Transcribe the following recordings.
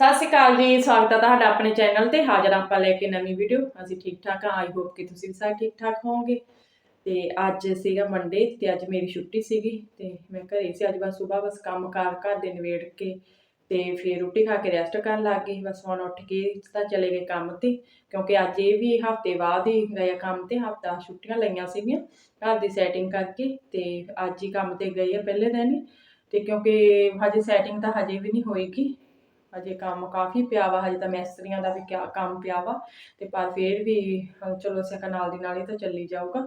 ਸਤਿ ਸ਼੍ਰੀ ਅਕਾਲ ਜੀ, ਸਵਾਗਤ ਹੈ ਤੁਹਾਡਾ ਆਪਣੇ ਚੈਨਲ ਤੇ। ਹਾਜ਼ਰ ਆਪਾਂ ਲੈ ਕੇ ਨਵੀਂ ਵੀਡੀਓ। ਅਸੀਂ ਠੀਕ ਠਾਕ ਹਾਂ। ਆਈ ਹੋਪ ਕਿ ਤੁਸੀਂ ਵੀ ਸਾਰੇ ਠੀਕ ਠਾਕ ਹੋਵੋਗੇ। ਤੇ ਅੱਜ ਸੀਗਾ ਮੰਡੇ ਤੇ ਅੱਜ ਮੇਰੀ ਛੁੱਟੀ ਸੀਗੀ। ਤੇ ਮੈਂ ਘਰੇ ਸੀ। ਅੱਜ ਬਸ ਸਵੇਰ ਬਸ ਕੰਮ ਕਾਰ, ਘਰ ਦੇ ਨਿਬੇੜ ਕੇ ਤੇ ਫਿਰ ਰੋਟੀ ਖਾ ਕੇ ਰੈਸਟ ਕਰਨ ਲੱਗ ਗਈ। ਬਸ ਹੁਣ ਉੱਠ ਕੇ ਤਾਂ ਚਲੇ ਗਏ ਕੰਮ ਤੇ। ਕਿਉਂਕਿ ਅੱਜ ਇਹ ਵੀ ਹਫ਼ਤੇ ਬਾਅਦ ਹੀ ਗਏ ਕੰਮ ਤੇ। ਹਫਤਾ ਛੁੱਟੀਆਂ ਲਈਆਂ ਸੀਗੀਆਂ ਘਰ ਦੀ ਸੈਟਿੰਗ ਕਰਕੇ। ਤੇ ਅੱਜ ਹੀ ਕੰਮ ਤੇ ਗਏ ਆ ਪਹਿਲੇ ਦਿਨ ਹੀ। ਤੇ ਕਿਉਂਕਿ ਹਜੇ ਸੈਟਿੰਗ ਤਾਂ ਹਜੇ ਵੀ ਨਹੀਂ ਹੋਏਗੀ। ਹਜੇ ਕੰਮ ਕਾਫੀ ਪਿਆ ਵਾ, ਹਜੇ ਤਾਂ ਮਿਸਤਰੀਆਂ ਦਾ ਵੀ ਕਿਆ ਕੰਮ ਪਿਆ ਵਾ। ਤੇ ਪਰ ਫਿਰ ਵੀ ਚਲੋ ਅਸੀਂ ਨਾਲ ਦੀ ਨਾਲ ਹੀ ਤਾਂ ਚੱਲੀ ਜਾਊਗਾ।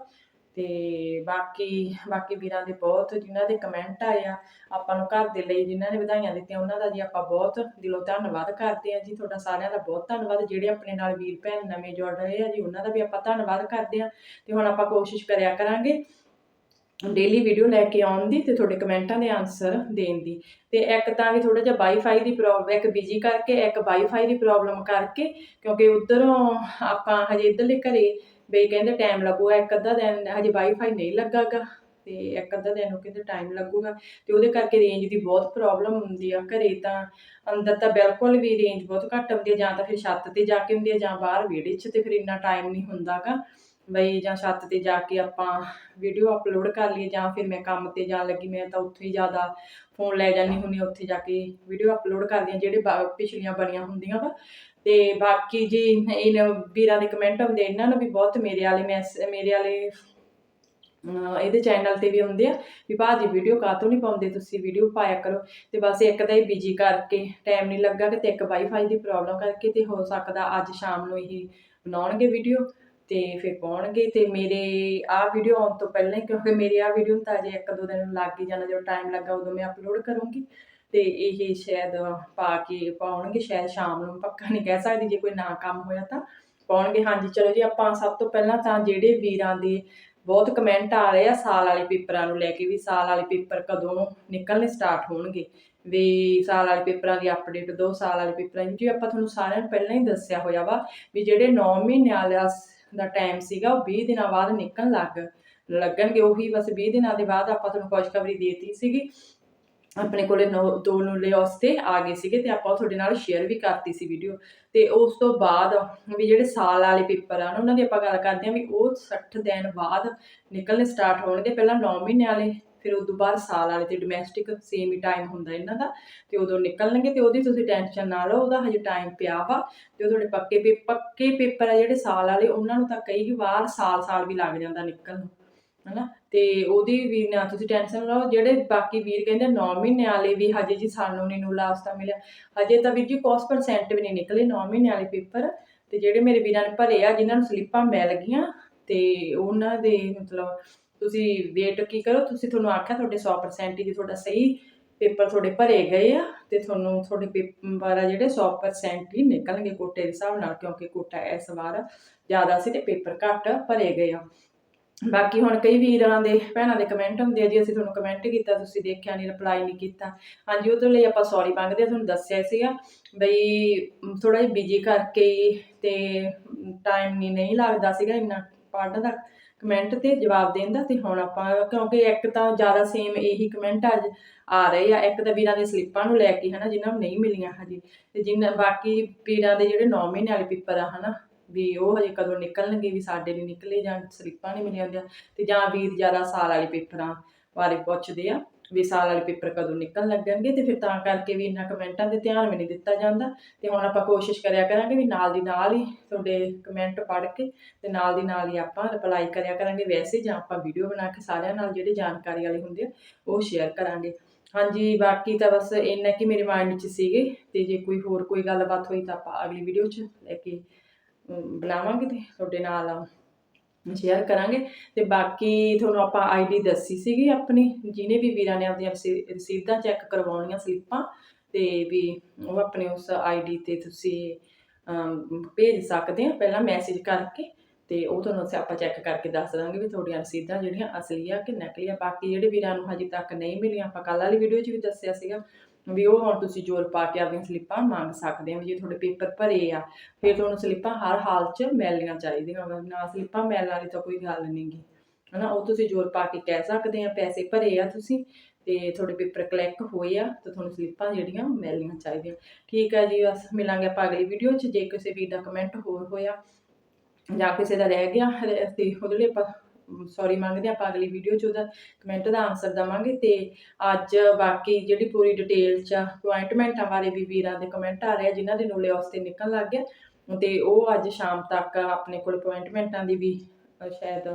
ਤੇ ਬਾਕੀ ਬਾਕੀ ਵੀਰਾਂ ਦੇ ਬਹੁਤ, ਜਿਨ੍ਹਾਂ ਦੇ ਕਮੈਂਟ ਆਏ ਆ, ਆਪਾਂ ਨੂੰ ਘਰ ਦੇ ਲਈ ਜਿਨ੍ਹਾਂ ਨੇ ਵਧਾਈਆਂ ਦਿੱਤੀਆਂ, ਉਹਨਾਂ ਦਾ ਜੀ ਆਪਾਂ ਬਹੁਤ ਦਿਲੋਂ ਧੰਨਵਾਦ ਕਰਦੇ ਆ ਜੀ। ਤੁਹਾਡਾ ਸਾਰਿਆਂ ਦਾ ਬਹੁਤ ਧੰਨਵਾਦ। ਜਿਹੜੇ ਆਪਣੇ ਨਾਲ ਵੀਰ ਭੈਣ ਨਵੇਂ ਜੁੜ ਰਹੇ ਆ ਜੀ, ਉਹਨਾਂ ਦਾ ਵੀ ਆਪਾਂ ਧੰਨਵਾਦ ਕਰਦੇ ਆ। ਤੇ ਹੁਣ ਆਪਾਂ ਕੋਸ਼ਿਸ਼ ਕਰਿਆ ਕਰਾਂਗੇ ਡੇਲੀ ਵੀਡੀਓ ਲੈ ਕੇ ਆਉਣ ਦੀ ਤੇ ਤੁਹਾਡੇ ਕਮੈਂਟਾਂ ਦੇ ਆਨਸਰ ਦੇਣ ਦੀ। ਤੇ ਇੱਕ ਤਾਂ ਵੀ ਥੋੜਾ ਜਿਹਾ ਵਾਈਫਾਈ ਦੀ ਪ੍ਰੋਬਲਮ ਇੱਕ ਬਿਜ਼ੀ ਕਰਕੇ, ਇੱਕ ਵਾਈਫਾਈ ਦੀ ਪ੍ਰੋਬਲਮ ਕਰਕੇ, ਕਿਉਂਕਿ ਉਧਰੋਂ ਆਪਾਂ ਹਜੇ ਇੱਧਰਲੇ ਘਰੇ ਬਈ ਕਹਿੰਦੇ ਟਾਈਮ ਲੱਗੂਗਾ, ਇੱਕ ਅੱਧਾ ਦਿਨ ਹਜੇ ਵਾਈਫਾਈ ਨਹੀਂ ਲੱਗਾਗਾ ਤੇ ਇੱਕ ਅੱਧਾ ਦਿਨ ਉਹ ਕਹਿੰਦੇ ਟਾਈਮ ਲੱਗੂਗਾ ਤੇ ਉਹਦੇ ਕਰਕੇ ਰੇਂਜ ਦੀ ਬਹੁਤ ਪ੍ਰੋਬਲਮ ਹੁੰਦੀ ਆ ਘਰੇ ਤਾਂ। ਅੰਦਰ ਤਾਂ ਬਿਲਕੁਲ ਵੀ ਰੇਂਜ ਬਹੁਤ ਘੱਟ ਹੁੰਦੀ ਆ, ਜਾਂ ਤਾਂ ਫਿਰ ਛੱਤ ਤੇ ਜਾ ਕੇ ਹੁੰਦੀ ਆ ਜਾਂ ਬਾਹਰ ਵਿਹੜੇ 'ਚ ਤੇ ਫਿਰ ਇੰਨਾ ਟਾਈਮ ਨਹੀਂ ਹੁੰਦਾਗਾ। ਬਈ ਜਾਂ ਛੱਤ ਤੇ ਜਾ ਕੇ ਆਪਾਂ ਵੀਡੀਓ ਅਪਲੋਡ ਕਰ ਲਈਏ ਜਾਂ ਫਿਰ ਮੈਂ ਕੰਮ ਤੇ ਜਾਣ ਲੱਗੀ, ਮੈਂ ਤਾਂ ਉੱਥੇ ਹੀ ਜ਼ਿਆਦਾ ਫੋਨ ਲੈ ਜਾਂਦੀ ਹੁੰਦੀ ਹਾਂ, ਉੱਥੇ ਜਾ ਕੇ ਵੀਡੀਓ ਅਪਲੋਡ ਕਰਦੀ ਹਾਂ ਜਿਹੜੇ ਪਿਛਲੀਆਂ ਬਣੀਆਂ ਹੁੰਦੀਆਂ ਵਾ। ਤੇ ਬਾਕੀ ਜੀ, ਇਹਨਾਂ ਵੀਰਾਂ ਦੇ ਕਮੈਂਟ ਆਉਂਦੇ, ਇਹਨਾਂ ਨੂੰ ਵੀ ਬਹੁਤ ਮੇਰੇ ਵਾਲੇ ਮੈਸ ਮੇਰੇ ਵਾਲੇ, ਅਹ ਇਹਦੇ ਚੈਨਲ ਤੇ ਵੀ ਹੁੰਦੇ ਆ ਵੀ ਭਾਜੀ ਵੀਡੀਓ ਕਾਹਤੋਂ ਨਹੀਂ ਪਾਉਂਦੇ, ਤੁਸੀਂ ਵੀਡੀਓ ਪਾਇਆ ਕਰੋ। ਤੇ ਬਸ ਇੱਕ ਤਾਂ ਇਹ ਬਿਜ਼ੀ ਕਰਕੇ ਟਾਈਮ ਨਹੀਂ ਲੱਗਾ ਕਿ ਤੇ ਇੱਕ ਵਾਈਫਾਈ ਦੀ ਪ੍ਰੋਬਲਮ ਕਰਕੇ ਤੇ ਹੋ ਸਕਦਾ ਅੱਜ ਸ਼ਾਮ ਨੂੰ ਹੀ ਬਣਾਉਣਗੇ ਵੀਡੀਓ ਤੇ ਫਿਰ ਪਾਉਣਗੇ ਤੇ ਮੇਰੇ ਆਹ ਵੀਡੀਓ ਆਉਣ ਤੋਂ ਪਹਿਲਾਂ ਹੀ, ਕਿਉਂਕਿ ਮੇਰੀ ਆਹ ਵੀਡੀਓ ਨੂੰ ਤਾਂ ਅਜੇ ਇੱਕ ਦੋ ਦਿਨ ਲੱਗ ਹੀ ਜਾਣਾ, ਜਦੋਂ ਟਾਈਮ ਲੱਗਾ ਉਦੋਂ ਮੈਂ ਅਪਲੋਡ ਕਰੂੰਗੀ। ਤੇ ਇਹ ਸ਼ਾਇਦ ਪਾ ਕੇ ਪਾਉਣਗੇ, ਸ਼ਾਇਦ ਸ਼ਾਮ ਨੂੰ, ਪੱਕਾ ਨਹੀਂ ਕਹਿ ਸਕਦੀ, ਜੇ ਕੋਈ ਨਾ ਕੰਮ ਹੋਇਆ ਤਾਂ ਪਾਉਣਗੇ। ਹਾਂਜੀ, ਚਲੋ ਜੀ, ਆਪਾਂ ਸਭ ਤੋਂ ਪਹਿਲਾਂ ਤਾਂ ਜਿਹੜੇ ਵੀਰਾਂ ਦੇ ਬਹੁਤ ਕਮੈਂਟ ਆ ਰਹੇ ਆ, ਸਾਲ ਵਾਲੇ ਪੇਪਰਾਂ ਨੂੰ ਲੈ ਕੇ ਵੀ, ਸਾਲ ਵਾਲੇ ਪੇਪਰ ਕਦੋਂ ਨਿਕਲਣੇ ਸਟਾਰਟ ਹੋਣਗੇ? ਵੀ ਸਾਲ ਵਾਲੇ ਪੇਪਰਾਂ ਦੀ ਅਪਡੇਟ ਦੋ ਸਾਲ ਵਾਲੇ ਪੇਪਰਾਂ ਦੀ, ਜੀ ਆਪਾਂ ਤੁਹਾਨੂੰ ਸਾਰਿਆਂ ਨੂੰ ਪਹਿਲਾਂ ਹੀ ਦੱਸਿਆ ਹੋਇਆ ਵਾ, ਵੀ ਜਿਹੜੇ 9 ਮਹੀਨਿਆਂ ਦਾ ਦਾ ਟਾਈਮ ਸੀਗਾ, ਉਹ 20 ਦਿਨਾਂ ਬਾਅਦ ਨਿਕਲਣ ਲੱਗ ਲੱਗਣਗੇ। ਉਹੀ ਬਸ 20 ਦਿਨਾਂ ਦੇ ਬਾਅਦ ਆਪਾਂ ਤੁਹਾਨੂੰ ਖੁਸ਼ਖਬਰੀ ਦੇਤੀ ਸੀਗੀ। ਆਪਣੇ ਕੋਲੇ ਨੌ- ਦੋ ਨੂਲੇ ਵਾਸਤੇ ਆ ਗਏ ਸੀਗੇ ਤੇ ਆਪਾਂ ਤੁਹਾਡੇ ਨਾਲ ਸ਼ੇਅਰ ਵੀ ਕਰਤੀ ਸੀ ਵੀਡੀਓ ਤੇ ਉਸ ਤੋਂ ਬਾਅਦ ਵੀ ਜਿਹੜੇ ਸਾਲ ਵਾਲੇ ਪੇਪਰ ਆ ਉਹਨਾਂ ਦੀ ਆਪਾਂ ਗੱਲ ਕਰਦੇ ਹਾਂ ਵੀ ਉਹ 60 ਦਿਨ ਬਾਅਦ ਨਿਕਲਣੇ ਸਟਾਰਟ ਹੋਣਗੇ। ਪਹਿਲਾਂ 9 ਮਹੀਨੇ ਵਾਲੇ ਫਿਰ ਉਸ ਤੋਂ ਬਾਅਦ ਸਾਲ ਵਾਲੇ ਤੇ ਡੋਮੈਸਟਿਕ ਸੇਮ ਹੀ ਟਾਈਮ ਹੁੰਦਾ ਇਹਨਾਂ ਦਾ, ਤੇ ਉਦੋਂ ਨਿਕਲਣਗੇ ਤੇ ਉਹਦੀ ਤੁਸੀਂ ਟੈਨਸ਼ਨ ਨਾ ਲਓ, ਉਹਦਾ ਹਜੇ ਟਾਈਮ ਪਿਆ ਵਾ, ਤੇ ਉਹ ਤੁਹਾਡੇ ਪੱਕੇ ਪੇ, ਪੱਕੇ ਪੇਪਰ ਆ ਜਿਹੜੇ ਸਾਲ ਵਾਲੇ, ਉਹਨਾਂ ਨੂੰ ਤਾਂ ਕਈ ਵਾਰ ਸਾਲ ਸਾਲ ਵੀ ਲੱਗ ਜਾਂਦਾ ਨਿਕਲਣ ਨੂੰ, ਹਨਾ? ਤੇ ਉਹਦੀ ਵੀ ਨਾ ਤੁਸੀਂ ਟੈਨਸ਼ਨ ਲਓ, ਜਿਹੜੇ ਬਾਕੀ ਵੀਰ ਕਹਿੰਦੇ 9 ਮਹੀਨੇ ਵਾਲੇ ਵੀ ਹਜੇ ਜੀ ਸਾਨੂੰ ਨਹੀਂ ਨੂੰ ਤਾਂ ਮਿਲਿਆ, ਹਜੇ ਤਾਂ ਵੀਰ ਜੀ ਕੋਸ ਪਰਸੈਂਟ ਵੀ ਨਹੀਂ ਨਿਕਲੇ 9 ਮਹੀਨੇ ਵਾਲੇ ਪੇਪਰ ਤੇ ਜਿਹੜੇ ਮੇਰੇ ਵੀਰਾਂ ਨੇ ਭਰੇ ਆ, ਜਿਨ੍ਹਾਂ ਨੂੰ ਸਲੀਪਾਂ ਮਿਲ ਗਈਆਂ, ਤੇ ਉਹਨਾਂ ਦੇ ਮਤਲਬ ਤੁਸੀਂ ਵੇਟ ਕੀ ਕਰੋ, ਤੁਸੀਂ ਤੁਹਾਨੂੰ ਆਖਿਆ ਤੁਹਾਡੇ 100% ਹੀ ਜੇ ਤੁਹਾਡਾ ਸਹੀ ਪੇਪਰ ਤੁਹਾਡੇ ਭਰੇ ਗਏ ਆ ਤੇ ਤੁਹਾਨੂੰ ਤੁਹਾਡੇ ਪੇਪਰ ਆ ਜਿਹੜੇ 100% ਹੀ ਨਿਕਲਣਗੇ ਕੋਟੇ ਦੇ ਹਿਸਾਬ ਨਾਲ, ਕਿਉਂਕਿ ਕੋਟਾ ਇਸ ਵਾਰ ਜ਼ਿਆਦਾ ਸੀ ਤੇ ਪੇਪਰ ਘੱਟ ਭਰੇ ਗਏ ਆ। ਬਾਕੀ ਹੁਣ ਕਈ ਵੀਰਾਂ ਦੇ ਭੈਣਾਂ ਦੇ ਕਮੈਂਟ ਹੁੰਦੇ ਆ ਜੀ, ਅਸੀਂ ਤੁਹਾਨੂੰ ਕਮੈਂਟ ਕੀਤਾ, ਤੁਸੀਂ ਦੇਖਿਆ ਨਹੀਂ ਰਿਪਲਾਈ ਨਹੀਂ ਕੀਤਾ। ਹਾਂਜੀ, ਉਹਦੇ ਲਈ ਆਪਾਂ ਸੌਰੀ ਮੰਗਦੇ ਆ, ਤੁਹਾਨੂੰ ਦੱਸਿਆ ਸੀਗਾ ਬਈ ਥੋੜਾ ਜਿਹਾ ਬਿਜ਼ੀ ਕਰਕੇ ਤੇ ਟਾਈਮ ਨਹੀਂ ਨਹੀਂ ਲੱਗਦਾ ਸੀਗਾ ਇੰਨਾ ਪੜ੍ਹਨ ਦਾ। ਕਮੈਂਟ ਤੇ ਜਵਾਬ ਦੇਣ ਦਾ ਤੇ ਹੁਣ ਆਪਾਂ, ਕਿਉਂਕਿ ਇੱਕ ਤਾਂ ਜ਼ਿਆਦਾ ਸੇਮ ਇਹੀ ਕਮੈਂਟ ਅੱਜ ਆ ਰਹੇ ਆ। ਇੱਕ ਤਾਂ ਵੀਰਾਂ ਦੇ ਸਲਿੱਪਾਂ ਨੂੰ ਲੈ ਕੇ ਹਨਾ, ਜਿਨ੍ਹਾਂ ਨੂੰ ਨਹੀਂ ਮਿਲੀਆਂ ਹਜੇ। ਤੇ ਜਿਨ੍ਹਾਂ ਬਾਕੀ ਵੀਰਾਂ ਦੇ ਜਿਹੜੇ 9 ਮਹੀਨੇ ਵਾਲੇ ਪੇਪਰ ਆ ਹਨਾ, ਵੀ ਉਹ ਹਜੇ ਕਦੋਂ ਨਿਕਲਣਗੇ, ਵੀ ਸਾਡੇ ਨਹੀਂ ਨਿਕਲੇ ਜਾਂ ਸਲਿੱਪਾਂ ਨਹੀਂ ਮਿਲੀਆਂ ਹੁੰਦੀਆਂ। ਤੇ ਜਾਂ ਵੀਰ ਜ਼ਿਆਦਾ ਸਾਲ ਵਾਲੇ ਪੇਪਰਾਂ ਬਾਰੇ ਪੁੱਛਦੇ ਆ। ਵੀ ਸਾਲ ਵਾਲੇ ਪੇਪਰ ਕਦੋਂ ਨਿਕਲਣ ਲੱਗਣਗੇ ਤੇ ਫਿਰ ਤਾਂ ਕਰਕੇ ਵੀ ਇੰਨਾ ਕਮੈਂਟਾਂ ਤੇ ਧਿਆਨ ਵੀ ਨਹੀਂ ਦਿੱਤਾ ਜਾਂਦਾ। ਤੇ ਹੁਣ ਆਪਾਂ ਕੋਸ਼ਿਸ਼ ਕਰਿਆ ਕਰਾਂਗੇ ਵੀ ਨਾਲ ਦੀ ਨਾਲ ਹੀ ਤੁਹਾਡੇ ਕਮੈਂਟ ਪੜ੍ਹ ਕੇ ਤੇ ਨਾਲ ਦੀ ਨਾਲ ਹੀ ਆਪਾਂ ਰਿਪਲਾਈ ਕਰਿਆ ਕਰਾਂਗੇ। ਵੈਸੇ ਜਾਂ ਆਪਾਂ ਵੀਡੀਓ ਬਣਾ ਕੇ ਸਾਰਿਆਂ ਨਾਲ ਜਿਹੜੇ ਜਾਣਕਾਰੀ ਵਾਲੇ ਹੁੰਦੇ ਆ, ਉਹ ਸ਼ੇਅਰ ਕਰਾਂਗੇ। ਹਾਂਜੀ, ਬਾਕੀ ਤਾਂ ਬਸ ਇੰਨਾ ਕਿ ਮੇਰੇ ਮਾਈਂਡ 'ਚ ਸੀਗੇ ਤੇ ਜੇ ਕੋਈ ਹੋਰ ਕੋਈ ਗੱਲਬਾਤ ਹੋਈ ਤਾਂ ਆਪਾਂ ਅਗਲੀ ਵੀਡੀਓ 'ਚ ਲੈ ਕੇ ਬਣਾਵਾਂਗੇ ਤੇ ਤੁਹਾਡੇ ਨਾਲ ਸ਼ੇਅਰ ਕਰਾਂਗੇ। ਤੇ ਬਾਕੀ ਤੁਹਾਨੂੰ ਆਪਾਂ ਆਈਡੀ ਦੱਸੀ ਸੀਗੀ ਆਪਣੀ, ਜਿਹਨੇ ਵੀ ਵੀਰਾਂ ਨੇ ਆਪਣੀਆਂ ਰਸੀ- ਰਸੀਦਾਂ ਚੈੱਕ ਕਰਵਾਉਣੀਆਂ ਸਲਿੱਪਾਂ, ਤੇ ਵੀ ਉਹ ਆਪਣੇ ਉਸ ਆਈਡੀ ਤੇ ਤੁਸੀਂ ਭੇਜ ਸਕਦੇ ਆ ਪਹਿਲਾਂ ਮੈਸੇਜ ਕਰਕੇ, ਤੇ ਉਹ ਤੁਹਾਨੂੰ ਅਸੀਂ ਆਪਾਂ ਚੈੱਕ ਕਰਕੇ ਦੱਸ ਦਾਂਗੇ ਵੀ ਤੁਹਾਡੀਆਂ ਰਸੀਦਾਂ ਜਿਹੜੀਆਂ ਅਸਲੀ ਆ ਕਿ ਨਕਲੀ ਆ ਬਾਕੀ ਜਿਹੜੇ ਵੀਰਾਂ ਨੂੰ ਹਜੇ ਤੱਕ ਨਹੀਂ ਮਿਲੀਆਂ, ਆਪਾਂ ਕੱਲ੍ਹ ਵਾਲੀ ਵੀਡੀਓ 'ਚ ਵੀ ਦੱਸਿਆ ਸੀਗਾ। ਵੀ ਉਹ ਹੁਣ ਤੁਸੀਂ ਜੋਰ ਪਾ ਕੇ ਆਪਣੀਆਂ ਸਲਿੱਪਾਂ ਮੰਗ ਸਕਦੇ ਹੋ ਜੇ ਤੁਹਾਡੇ ਪੇਪਰ ਭਰੇ ਆ, ਫਿਰ ਤੁਹਾਨੂੰ ਸਲਿੱਪਾਂ ਹਰ ਹਾਲ 'ਚ ਮਿਲਣੀਆਂ ਚਾਹੀਦੀਆਂ ਨਾ ਸਲਿੱਪਾਂ ਮਿਲਣ ਵਾਲੀ ਤਾਂ ਕੋਈ ਗੱਲ ਨਹੀਂਗੀ ਹਨਾ, ਉਹ ਤੁਸੀਂ ਜ਼ੋਰ ਪਾ ਕੇ ਕਹਿ ਸਕਦੇ ਆ, ਪੈਸੇ ਭਰੇ ਆ ਤੁਸੀਂ ਤੇ ਤੁਹਾਡੇ ਪੇਪਰ ਕਲੈਕ ਹੋਏ ਆ, ਤਾਂ ਤੁਹਾਨੂੰ ਸਲਿੱਪਾਂ ਜਿਹੜੀਆਂ ਮਿਲਣੀਆਂ ਚਾਹੀਦੀਆਂ। ਠੀਕ ਹੈ ਜੀ, ਬਸ ਮਿਲਾਂਗੇ ਆਪਾਂ ਅਗਲੀ ਵੀਡੀਓ 'ਚ। ਜੇ ਕਿਸੇ ਵੀਰ ਦਾ ਕਮੈਂਟ ਹੋਰ ਹੋਇਆ ਜਾਂ ਕਿਸੇ ਦਾ ਰਹਿ ਗਿਆ ਰ- ਤੇ ਉਹਦੇ ਲਈ ਆਪਾਂ ਸੌਰੀ ਮੰਗਦੇ ਹਾਂ ਆਪਾਂ ਅਗਲੀ ਵੀਡੀਓ 'ਚ ਉਹਦਾ ਕਮੈਂਟ ਦਾ ਆਨਸਰ ਦਵਾਂਗੇ ਤੇ ਅੱਜ ਬਾਕੀ ਜਿਹੜੀ ਪੂਰੀ ਡਿਟੇਲ 'ਚ ਅਪਾਇੰਟਮੈਂਟਾਂ ਬਾਰੇ ਵੀ ਵੀਰਾਂ ਦੇ ਕਮੈਂਟ ਆ ਰਹੇ ਜਿਨ੍ਹਾਂ ਦੇ ਨੋਲੇ ਵਾਸਤੇ ਨਿਕਲਣ ਲੱਗ ਗਿਆ। ਤੇ ਉਹ ਅੱਜ ਸ਼ਾਮ ਤੱਕ ਆਪਣੇ ਕੋਲ ਅਪਾਇੰਟਮੈਂਟਾਂ ਦੀ ਵੀ ਸ਼ਾਇਦ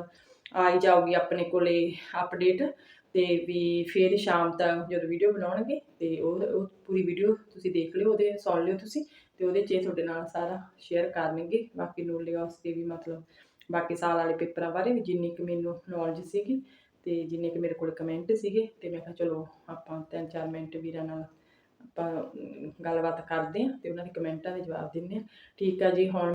ਆਈ ਜਾਊਗੀ ਆਪਣੇ ਕੋਲੇ ਅਪਡੇਟ ਤੇ ਵੀ ਫਿਰ ਸ਼ਾਮ ਤੱਕ ਜਦੋਂ ਵੀਡੀਓ ਬਣਾਉਣਗੇ ਤੇ ਉਹ ਪੂਰੀ ਵੀਡੀਓ ਤੁਸੀਂ ਦੇਖ ਲਿਓ, ਉਹਦੇ ਸੁਣ ਲਿਓ ਤੁਸੀਂ ਤੇ ਉਹਦੇ 'ਚ ਤੁਹਾਡੇ ਨਾਲ ਸਾਰਾ ਸ਼ੇਅਰ ਕਰਨਗੇ ਬਾਕੀ ਨੋਲੇ ਵਾਸਤੇ ਵੀ ਮਤਲਬ ਬਾਕੀ ਸਾਲ ਵਾਲੇ ਪੇਪਰਾਂ ਬਾਰੇ ਵੀ ਜਿੰਨੀ ਕੁ ਮੈਨੂੰ ਨੌਲੇਜ ਸੀਗੀ ਤੇ ਜਿੰਨੇ ਕੁ ਮੇਰੇ ਕੋਲ ਕਮੈਂਟ ਸੀਗੇ ਤੇ ਮੈਂ ਕਿਹਾ ਚਲੋ ਆਪਾਂ ਤਿੰਨ ਚਾਰ ਮਿੰਟ ਵੀਰਾਂ ਨਾਲ ਆਪਾਂ ਗੱਲਬਾਤ ਕਰਦੇ ਹਾਂ ਤੇ ਉਹਨਾਂ ਦੇ ਕਮੈਂਟਾਂ ਦੇ ਜਵਾਬ ਦਿੰਦੇ ਹਾਂ। ਠੀਕ ਆ ਜੀ, ਹੁਣ